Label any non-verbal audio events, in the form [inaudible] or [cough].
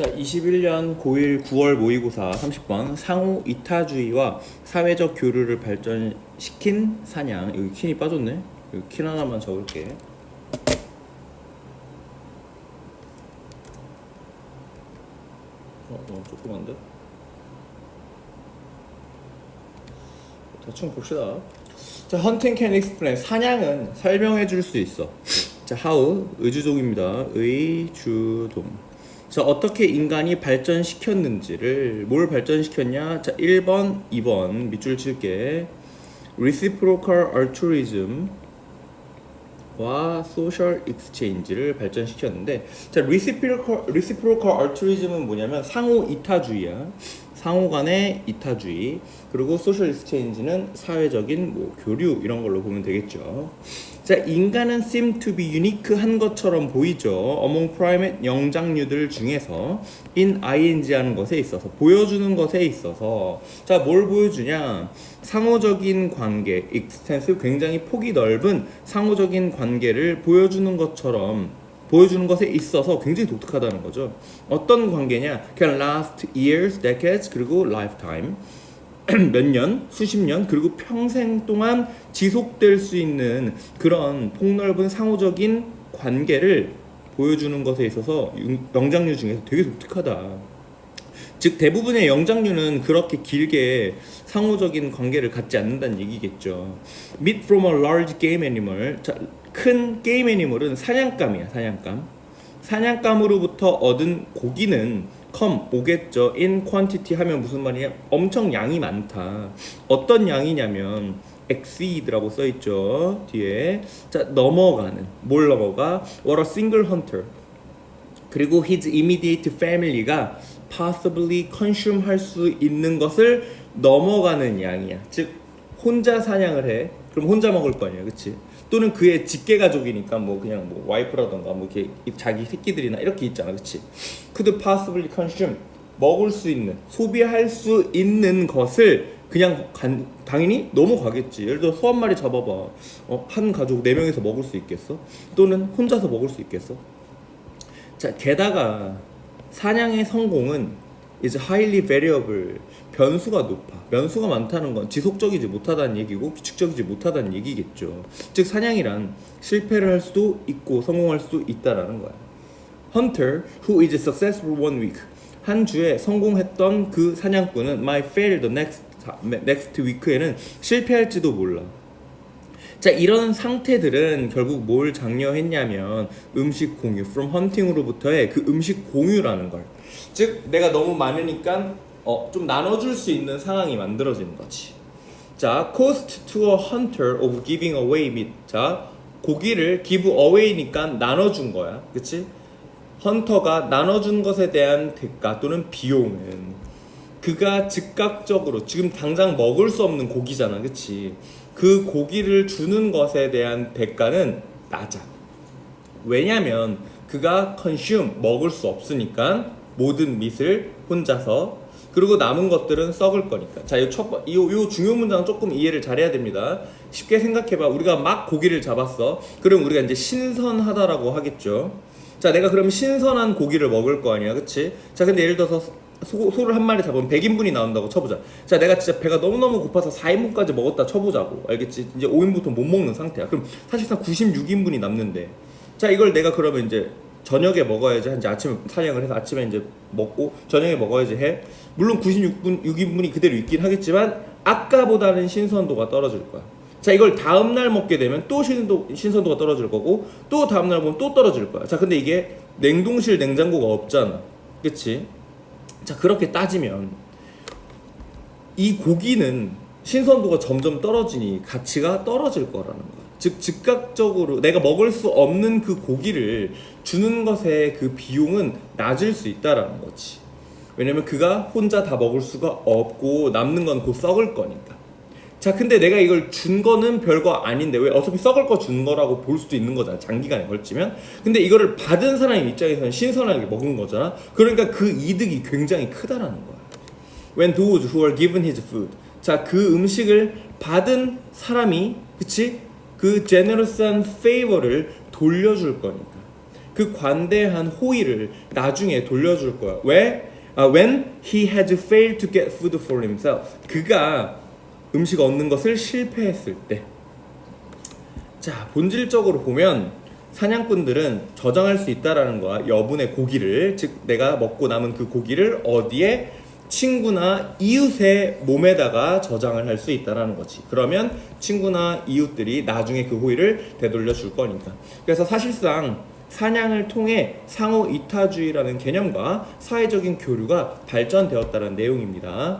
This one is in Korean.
자, 21년 고1 9월 모의고사 30번 상호 이타주의와 사회적 교류를 발전시킨 사냥. 여기 킨이 빠졌네. 여기 킨 하나만 적을게. 어, 너무 조그만데? 대충 봅시다. 자, hunting can explain 사냥은 설명해 줄 수 있어. 자, how 의주동입니다. 의주동 자, 어떻게 인간이 발전시켰는지를 뭘 발전시켰냐? 자, 1번, 2번 밑줄 칠게. reciprocal altruism 와 social exchange를 발전시켰는데 자, reciprocal reciprocal altruism은 뭐냐면 상호 이타주의야. 상호 간의 이타주의. 그리고 social exchange는 사회적인 뭐 교류 이런 걸로 보면 되겠죠. 자, 인간은 seem to be unique한 것처럼 보이죠. among primate 영장류들 중에서 in ing 하는 것에 있어서 보여주는 것에 있어서 자, 뭘 보여주냐? 상호적인 관계, extensive 굉장히 폭이 넓은 상호적인 관계를 보여주는 것처럼 보여주는 것에 있어서 굉장히 독특하다는 거죠. 어떤 관계냐? can last years, decades 그리고 lifetime. [clears throat] 몇 년, 수십 년, 그리고 평생 동안 지속될 수 있는 그런 폭넓은 상호적인 관계를 보여주는 것에 있어서 영장류 중에서 되게 독특하다. 즉 대부분의 영장류는 그렇게 길게 상호적인 관계를 갖지 않는다는 얘기겠죠. Meat from a large game animal. 자, 큰 게임 애니멀은 사냥감이야, 사냥감. 사냥감으로부터 얻은 고기는 come 오겠죠. in quantity 하면 무슨 말이야? 엄청 양이 많다. 어떤 양이냐면 exceed라고 써 있죠. 뒤에 자 넘어가는 뭘 넘어가? What a single hunter. 그리고 his immediate family가 possibly consume 할 수 있는 것을 넘어가는 양이야. 즉 혼자 사냥을 해. 그럼 혼자 먹을 거 아니야, 그렇지? 또는 그의 직계 가족이니까 뭐 그냥 뭐 와이프라던가 뭐 이렇게 자기 새끼들이나 이렇게 있잖아, 그렇지? could possibly consume 먹을 수 있는 소비할 수 있는 것을 그냥 간- 당연히 넘어가겠지. 예를 들어 소 한 마리 잡아봐. 어, 한 가족 네 명이서 먹을 수 있겠어? 또는 혼자서 먹을 수 있겠어? 자, 게다가 사냥의 성공은 is highly variable 변수가 높아. 변수가 많다는 건 지속적이지 못하다는 얘기고 규칙적이지 못하다는 얘기겠죠. 즉 사냥이란 실패를 할 수도 있고 성공할 수도 있다라는 거야. Hunter who is successful one week 한 주에 성공했던 그 사냥꾼은 might fail the next next week에는 실패할지도 몰라. 자 이런 상태들은 결국 뭘 장려했냐면 음식 공유 from hunting으로부터의 그 음식 공유라는 걸. 즉 내가 너무 많으니까 어, 좀 나눠줄 수 있는 상황이 만들어지는 거지. 자, cost to a hunter of giving away meat. 자, 고기를 give away니까 나눠준 거야. 그치? 헌터가 나눠준 것에 대한 대가 또는 비용은 그가 즉각적으로 지금 당장 먹을 수 없는 고기잖아. 그치? 그 고기를 주는 것에 대한 대가는 낮아. 왜냐면 그가 consume 먹을 수 없으니까 모든 밑을 혼자서 그리고 남은 것들은 썩을 거니까. 자, 이 첫, 번- 이, 요 중요 문장 조금 이해를 잘해야 됩니다. 쉽게 생각해봐. 우리가 막 고기를 잡았어. 그럼 우리가 이제 신선하다라고 하겠죠. 자, 내가 그럼 신선한 고기를 먹을 거 아니야, 그치? 자, 근데 예를 들어서 소, 소를 한 마리 잡으면 100인분이 나온다고 쳐보자. 자, 내가 진짜 배가 너무너무 고파서 4인분까지 먹었다 쳐보자고. 알겠지? 이제 5인부터 못 먹는 상태야. 그럼 사실상 96인분이 남는데. 자, 이걸 내가 그러면 이제 저녁에 먹어야지 한 이제 아침에 사냥을 해서 아침에 이제 먹고 저녁에 먹어야지 해. 물론 96분 6인분이 그대로 있긴 하겠지만 아까보다는 신선도가 떨어질 거야. 자 이걸 다음 날 먹게 되면 또 신선도 신선도가 떨어질 거고 또 다음 날 보면 또 떨어질 거야. 자 근데 이게 냉동실 냉장고가 없잖아. 그치? 자 그렇게 따지면 이 고기는 신선도가 점점 떨어지니 가치가 떨어질 거라는 거야. 즉 즉각적으로 내가 먹을 수 없는 그 고기를 주는 것의 그 비용은 낮을 수 있다라는 거지. 왜냐면 그가 혼자 다 먹을 수가 없고 남는 건 곧 썩을 거니까. 자, 근데 내가 이걸 준 거는 별거 아닌데 왜 어차피 썩을 거 준 거라고 볼 수도 있는 거잖아. 장기간에 걸치면. 근데 이거를 받은 사람 입장에서는 신선하게 먹은 거잖아. 그러니까 그 이득이 굉장히 크다라는 거야. When those who are given his food. 자, 그 음식을 받은 사람이 그치? 그 generous한 favor를 돌려줄 거니까. 그 관대한 호의를 나중에 돌려줄 거야. 왜? 아, when he had failed to get food for himself. 그가 음식 얻는 것을 실패했을 때. 자, 본질적으로 보면 사냥꾼들은 저장할 수 있다라는 거야. 여분의 고기를, 즉 내가 먹고 남은 그 고기를 어디에 친구나 이웃의 몸에다가 저장을 할 수 있다라는 거지. 그러면 친구나 이웃들이 나중에 그 호의를 되돌려 줄 거니까. 그래서 사실상 사냥을 통해 상호 이타주의라는 개념과 사회적인 교류가 발전되었다는 내용입니다.